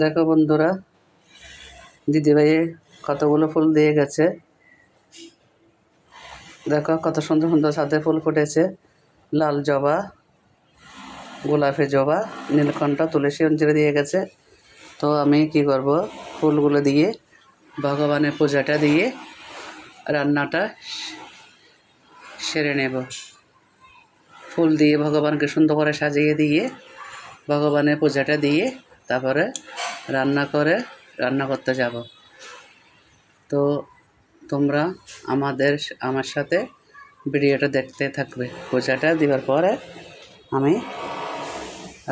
দেখো বন্ধুরা দিদিভাইয়ে কতগুলো ফুল দিয়ে গেছে। দেখো কত সুন্দর সুন্দর সাথে ফুল ফুটেছে। লাল জবা, গোলাপি জবা, নীলকণ্ঠ, তুলসী অঞ্চলে দিয়ে গেছে। তো আমি কি করব, ফুলগুলো দিয়ে, ভগবানের পূজাটা দিয়ে রান্নাটা সেরে নেব। ফুল দিয়ে ভগবানকে সুন্দর করে সাজিয়ে দিয়ে, ভগবানের পূজাটা দিয়ে, তারপরে রান্না করে রান্না করতে যাব। তো তোমরা আমাদের আমার সাথে ভিডিওটা দেখতে থাকবে। পূজাটা দেওয়ার পরে আমি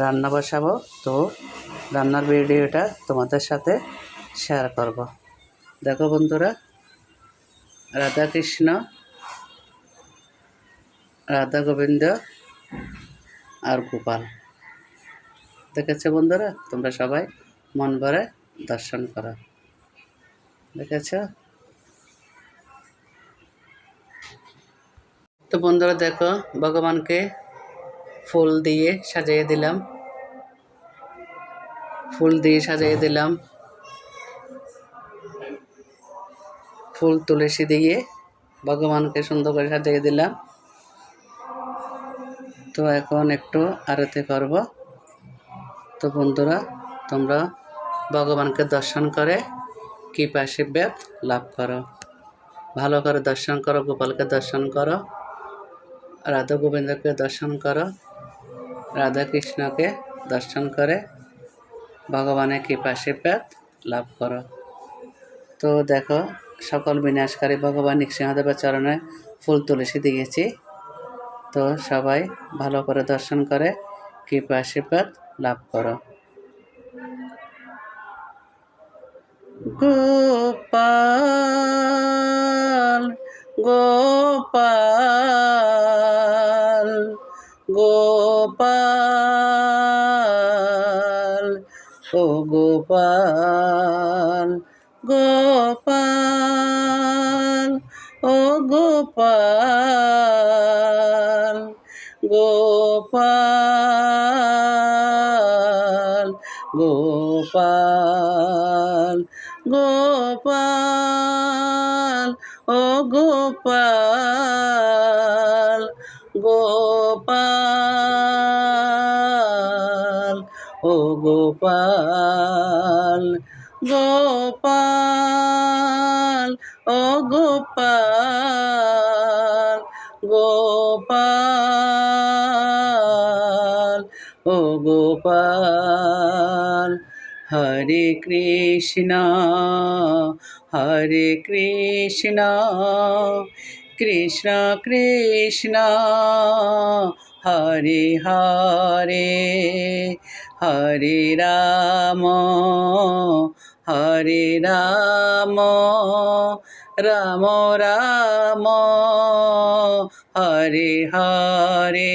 রান্না বসাবো। তো রান্নার ভিডিওটা তোমাদের সাথে শেয়ার করব। দেখো বন্ধুরা রাধা কৃষ্ণ রাধা গোবিন্দ আর গোপাল। দেখেছ বন্ধুরা, তোমরা সবাই? মন ভরে দর্শন করো। দেখেছ? তো বন্ধুরা দেখো, ভগবানকে ফুল দিয়ে সাজিয়ে দিলাম। ফুল দিয়ে সাজিয়ে দিলাম। ফুল তুলসী দিয়ে ভগবানকে সুন্দর করে সাজিয়ে দিলাম। তো এখন একটু আরতি করব। তো বন্ধুরা, তোমরা ভগবানকে দর্শন করে, কৃপা আশীর্বাদ লাভ করো। ভালো করে দর্শন করো, গোপালকে দর্শন করো, রাধা গোবিন্দকে দর্শন করো, রাধা কৃষ্ণকে দর্শন করে, ভগবানের কৃপা আশীর্বাদ লাভ করো। তো দেখো, সকল বিনাশকারী ভগবান নৃসিংহদেবের চরণে ফুল তুলসী দিয়েছি। তো সবাই ভালো করে দর্শন করে, কৃপা আশীর্বাদ লাভ করো। গোপাল গোপাল গোপাল ও গোপাল গোপাল ও গোপাল। গোপাল গোপাল ও গোপাল গোপাল ও গোপাল গোপাল ও গোপাল গোপাল। ও গোপাল, হরে কৃষ্ণ হরে কৃষ্ণ কৃষ্ণ কৃষ্ণ, হরে হরে হরে রাম হরে রাম রাম রাম, হরে হরে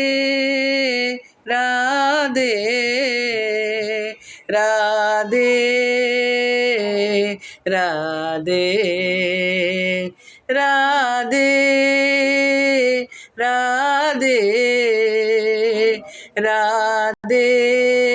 রাধে রাধে রাধে রাধে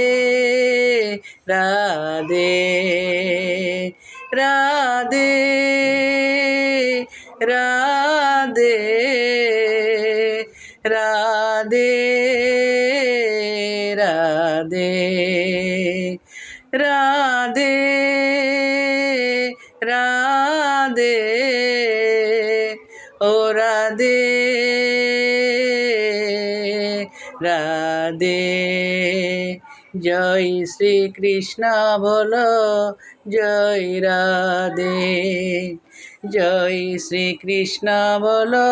ও রাধে রাধে। জয় শ্রীকৃষ্ণ বলো, জয় রাধে। জয় শ্রীকৃষ্ণ বলো,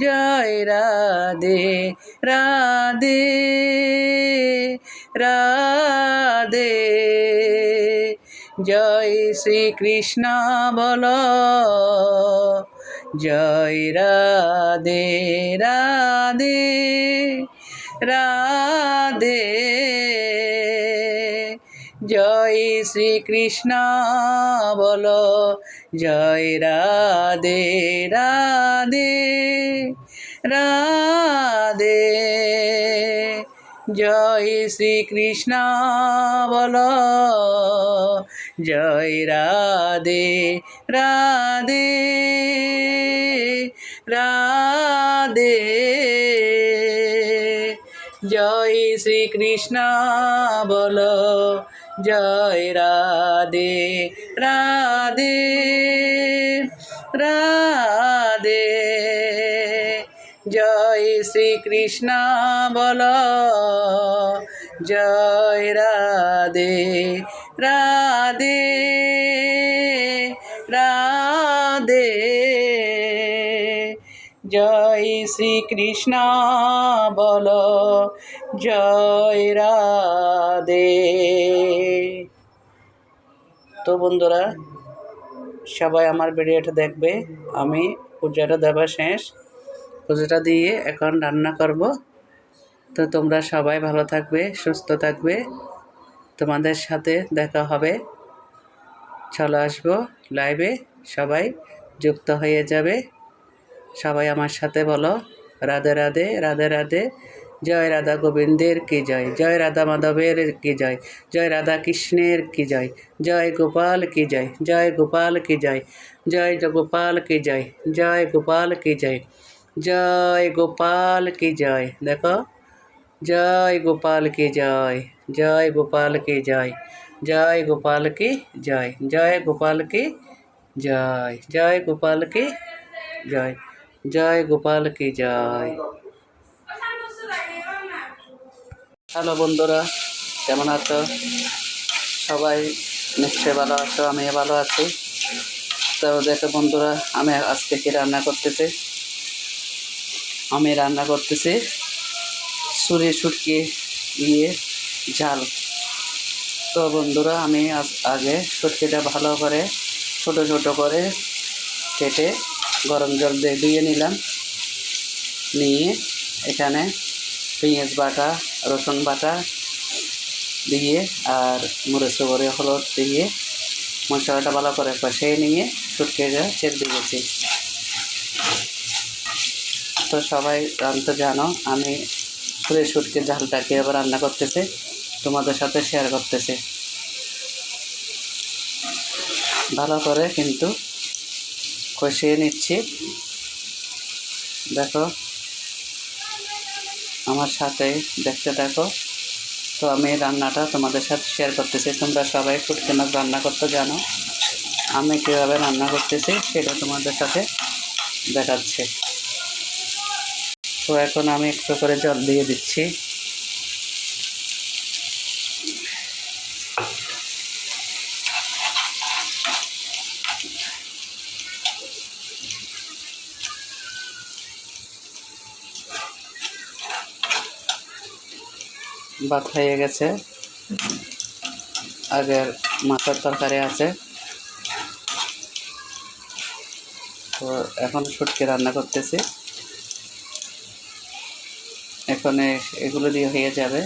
জয় রাধে। রাধে রাধে। জয় শ্রীকৃষ্ণ বল জয় রাধে রাধে রাধে। জয় শ্রীকৃষ্ণ বল জয় রাধে রাধে রাধে। জয় শ্রীকৃষ্ণ বল। জয় রাধে রাধে রাধে। জয় শ্রীকৃষ্ণ বল। জয় রাধে রাধে রাধে। জয় শ্রীকৃষ্ণ বল। জয় রাধে রাধে রাধে। জয় শ্রীকৃষ্ণ বল। জয় রাধে। তো বন্ধুরা, সবাই আমার ভিডিওটা দেখবে। আমি পূজাটা দেওয়া শেষ। পুজোটা দিয়ে এখন রান্না করব। তো তোমরা সবাই ভালো থাকবে, সুস্থ থাকবে। তোমাদের সাথে দেখা হবে। চলে আসব লাইভে সবাই যুক্ত হয়ে যাবে। সবাই আমার সাথে বলো। রাধে রাধে রাধে রাধে। জয় রাধা গোবিন্দের কি জয়? জয় রাধা মাধবের কি জয়? জয় রাধা কৃষ্ণের কি জয়? জয় গোপাল কি জয়? জয় গোপাল কি জয়? জয় গোপাল কি জয়? জয় গোপাল কি জয়? জয় গোপাল কি জয়। দেখো, জয় গোপাল কি জয় জয় গোপাল কি জয় জয় গোপাল কি জয় জয় গোপাল কি জয় জয় গোপাল কি জয় জয় গোপাল কি জয়। হ্যালো বন্ধুরা, কেমন আছো? সবাই নিশ্চয়ই ভালো আছো আমি ভালো আছি। তো দেখো বন্ধুরা, আমি আজকে কি রান্না করতেছি? আমি রান্না করতেছি। সুরে সুটকি দিয়ে ঝাল। তো বন্ধুরা, আমি আগে সুটকিটা ভালো করে ছোট ছোট করে কেটে গরম জল দিয়ে ধুয়ে নিলাম। নিয়ে এখানে পেঁয়াজ বাটা, রসুন বাটা দিয়ে আর মরিচ করে হলুদ দিয়ে মশলাটা ভালো করে কষিয়ে নিয়ে সুটকিটা চেপ দিয়েছি। তো সবাই রান্নতে জানো, আমি সুরে সুটকির ঝালটা কীভাবে রান্না করতেছে, তোমাদের সাথে শেয়ার করতেছে। ভালো করে কিন্তু কষিয়ে নিচ্ছি। দেখো, আমার সাথে দেখতে থাকো তো আমি রান্নাটা তোমাদের সাথে শেয়ার করতেছি। তোমরা সবাই ফুটকি মাছ রান্না করতে জানো। আমি কীভাবে রান্না করতেছি সেটা তোমাদের সাথে দেখাচ্ছে। তো এখন আমি একটু করে জল দিয়ে দিচ্ছি। ভাত হয়ে গেছে। আগের মাছের তরকারি আছে। তো এখন শুটকি রান্না করতেছি। এখন এগুলো দিয়ে হয়ে যাবে।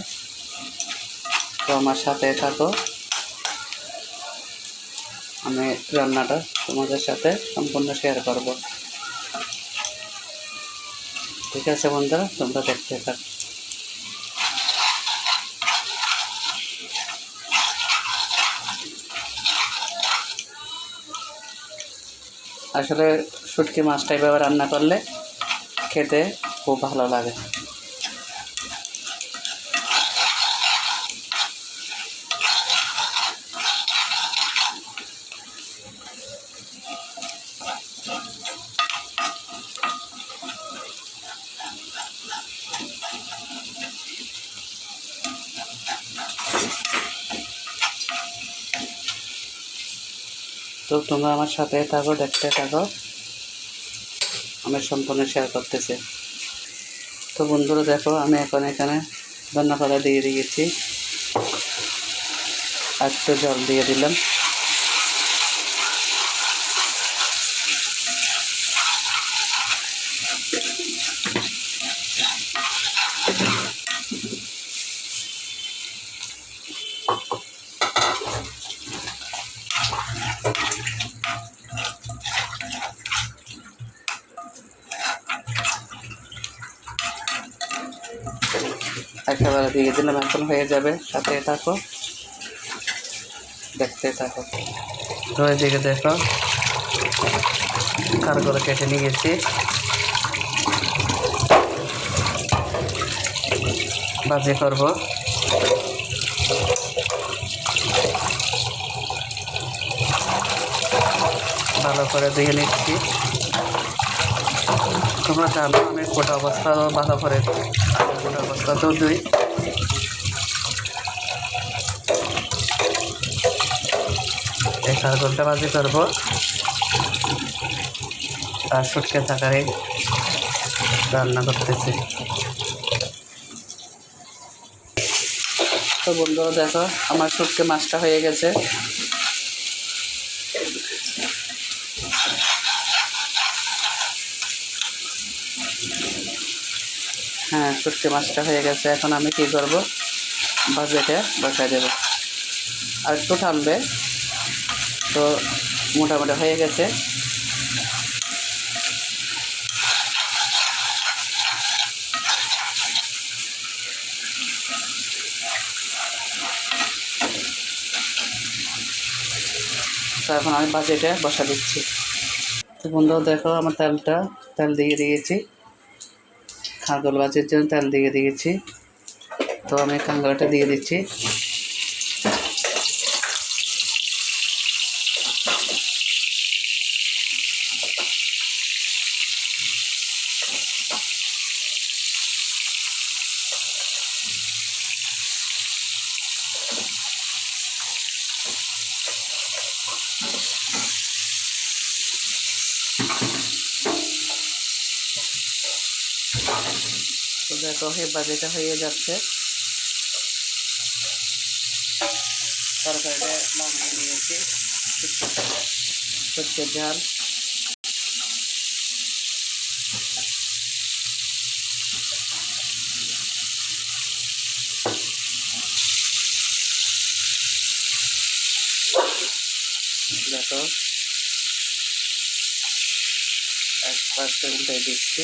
তো আমার সাথে থাকো। আমি রান্নাটা তোমাদের সাথে সম্পূর্ণ শেয়ার করব। ঠিক আছে বন্ধুরা, তোমরা দেখতে থাকো। আসলে শুটকি মাছটা এভাবে রান্না করলে খেতে খুব ভালো লাগে। তো তোমরা আমার সাথে থাকো, দেখতে থাকো। আমি সম্পূর্ণ শেয়ার করতেছি। তো বন্ধুরা দেখো, আমি এখন এখানে ধন্যবাদ দিয়ে দিয়েছি। আর একটু জল দিয়ে দিলাম। একেবারে দিয়ে দিলাম এখন হয়ে যাবে। সাথে থাকো। দেখতে থাকো। তো এদিকে দেখো। কারগুলো কেটে নিয়ে গেছি বাজে করব। ভালো করে ধুয়ে নিচ্ছি। তোমরা জানো আমি গোটা অবস্থা ভালো করে গোটা অবস্থাতেও ধুই এই কারগলটা করব আর সুটকে থাকারে রান্না করতেছি। তো বন্ধুরা দেখো, আমার সুটকে মাছটা হয়ে গেছে। হ্যাঁ শুটকি মাছটা হয়ে গেছে। এখন আমি কি করব? বাজেটে বসাই দেব। আর একটু টানবে তো মোটামুটি হয়ে গেছে। তো এখন আমি বাজেটে বসা দিচ্ছি। তো বন্ধু, দেখো আমার তেলটা, তেল দিয়ে দিয়েছি। খাগল মাছের জন্য তেল দিয়ে দিয়েছি। তো আমি কাঁকড়াটা দিয়ে দিচ্ছি। দেখো হে বাজিটা হয়ে যাচ্ছে তরকারিটা বানিয়ে নিয়েছি সত্যি ঝাল দেখো এক পাশে উল্টে দিচ্ছি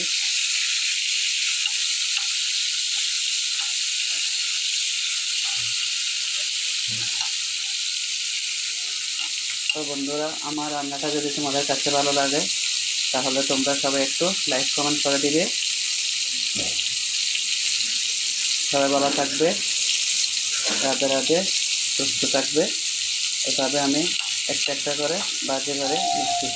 তো বন্ধুরা, আমার রান্নাটা যদি তোমাদের কাছে ভালো লাগে, তাহলে তোমরা সবাই একটু লাইক কমেন্ট করে দিবে। সবাই ভালো থাকবে রাতে রাতে সুস্থ থাকবে। এভাবে আমি একটা একটা করে বাজে করে নিচ্ছি